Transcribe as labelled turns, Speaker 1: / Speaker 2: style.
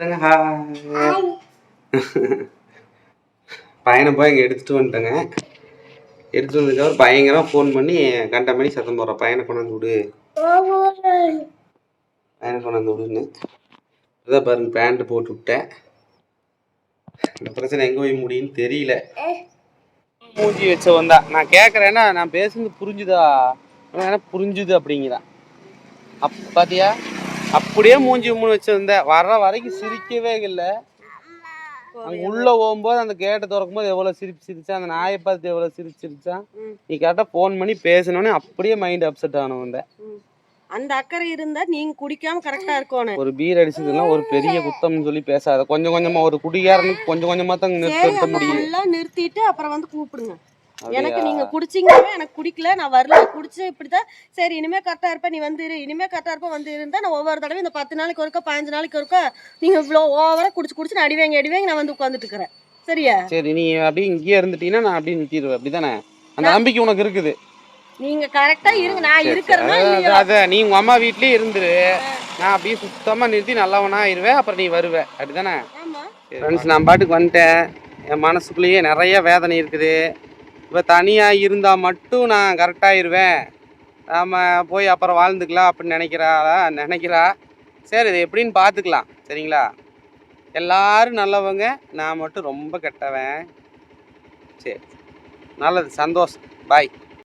Speaker 1: வந்துட்டேங்க. ஹாய் பையனை போய் இங்கே எடுத்துகிட்டு வந்துட்டேங்க. எடுத்துட்டு வந்ததுக்கப்புறம் பயங்கரமாக ஃபோன் பண்ணி கண்ட மணி சத்தம் போடுறேன் பையனை கொண்டாந்து விடு. பையனை கொண்டாந்து விடுன்னு. அதான் பாருங்க பேண்ட் போட்டு விட்டேன். இந்த பிரச்சனை எங்கே போய் முடியும்னு தெரியல. மூஞ்சி வச்ச வந்தா நான் கேட்குறேன்னா நான் பேசுனது புரிஞ்சுதா? ஏன்னா புரிஞ்சுது அப்படிங்கிறான். அப் பாத்தியா? அப்படியே மூஞ்சி மூணு வச்சிருந்தேன். வர்ற வரைக்கும் சிரிக்கவே இல்லை. அங்க உள்ள போகும்போது அந்த கேட்டை திறக்கும் போது எவ்வளவு சிரிப்பு சிரிச்சா அந்த நாயை பார்த்து எவ்வளவு சிரிப்பு சிரிச்சா நீ கரெக்டாக ஃபோன் பண்ணி பேசினோடனே அப்படியே மைண்ட் அப்செட் ஆனவன் வந்த
Speaker 2: அந்த அக்கறை இருந்தா நீங்க குடிக்காம கரெக்டா இருக்கணும்
Speaker 1: ஒரு பீர் அடிச்சதுலாம் ஒரு பெரிய குத்தம்னு சொல்லி பேசாத. கொஞ்சம் கொஞ்சமா ஒரு குடிகாரனுக்கு கொஞ்சம் கொஞ்சமா தான் நிறுத்த நிறுத்த முடியும்.
Speaker 2: எல்லாம் நிறுத்திட்டு அப்புறம் வந்து கூப்பிடுங்க. எனக்கு நீங்க குடிச்சீங்கன்னா எனக்கு குடிக்கல. நான் வரல. குடிச்சு இப்படிதான் சரி இனிமே கரெக்டா இருப்ப நீ வந்து இரு. இனிமே கரெக்டா இருப்ப வந்து இருந்தா நான் ஒவ்வொரு தடவை இந்த பத்து நாளைக்கு ஒருக்கா பதினஞ்சு நாளைக்கு ஒருக்கா நீங்க இவ்வளோ ஓவரா குடிச்சு குடிச்சு நான் அடிவேங்க அடிவேங்க நான் வந்து உட்காந்துட்டு இருக்கிறேன். சரியா?
Speaker 1: சரி நீ அப்படியே இங்கேயே இருந்துட்டீங்கன்னா நான் அப்படியே நிறுத்திடுவேன். அப்படிதானே? அந்த நம்பிக்கை உனக்கு இருக்குது.
Speaker 2: நீங்க கரெக்டா இருங்க. நான் இருக்கிறேன்னா
Speaker 1: அதான், நீ உங்க அம்மா வீட்லயே இருந்துரு. நான் அப்படியே சுத்தமா நிறுத்தி நல்லவனா ஆயிருவேன். அப்புறம் நீ வருவ. அப்படிதானே? ஃப்ரெண்ட்ஸ் நான் பாட்டுக்கு வந்துட்டேன். என் மனசுக்குள்ளேயே நிறைய வேதனை இருக்குது. இப்போ தனியாக இருந்தால் மட்டும் நான் கரெக்டாகிருவேன் நாம் போய் அப்புறம் வாழ்ந்துக்கலாம் அப்படின்னு நினைக்கிறாளா நினைக்கிறா. சரி இது எப்படின்னு பார்த்துக்கலாம். சரிங்களா? எல்லாரும் நல்லவங்க நான் மட்டும் ரொம்ப கெட்டவன். சரி. நல்லது சந்தோஷம். பாய்